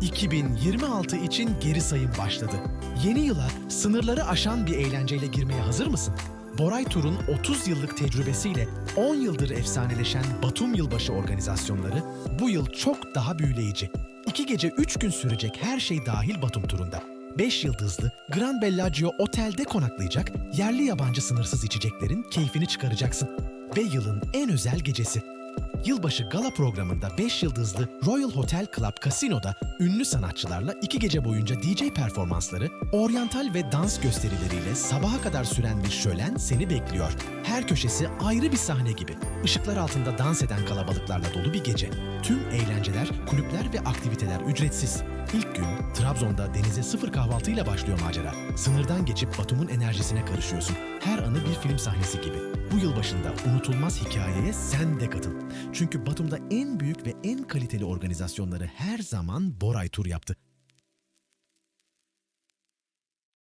2026 için geri sayım başladı. Yeni yıla sınırları aşan bir eğlenceyle girmeye hazır mısın? Boray Tur'un 30 yıllık tecrübesiyle 10 yıldır efsaneleşen Batum Yılbaşı organizasyonları bu yıl çok daha büyüleyici. 2 gece 3 gün sürecek her şey dahil Batum turunda. 5 yıldızlı Grand Bellagio Otel'de konaklayacak, yerli yabancı sınırsız içeceklerin keyfini çıkaracaksın. Ve yılın en özel gecesi. Yılbaşı gala programında 5 yıldızlı Royal Hotel Club Casino'da ünlü sanatçılarla 2 gece boyunca DJ performansları, oryantal ve dans gösterileriyle sabaha kadar süren bir şölen seni bekliyor. Her köşesi ayrı bir sahne gibi. Işıklar altında dans eden kalabalıklarla dolu bir gece. Tüm eğlenceler, kulüpler ve aktiviteler ücretsiz. İlk gün Trabzon'da denize sıfır kahvaltıyla başlıyor macera. Sınırdan geçip Batum'un enerjisine karışıyorsun. Her anı bir film sahnesi gibi. Bu yıl başında unutulmaz hikayeye sen de katıl. Çünkü Batum'da en büyük ve en kaliteli organizasyonları her zaman Boray Tur yaptı.